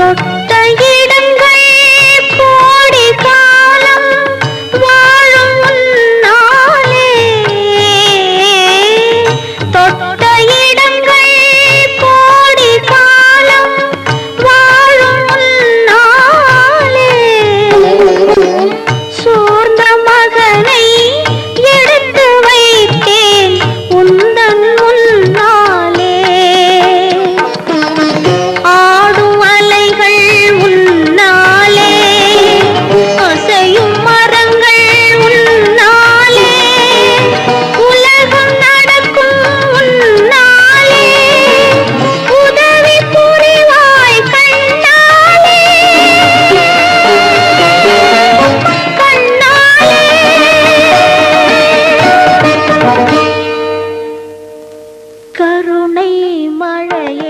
dot மழையே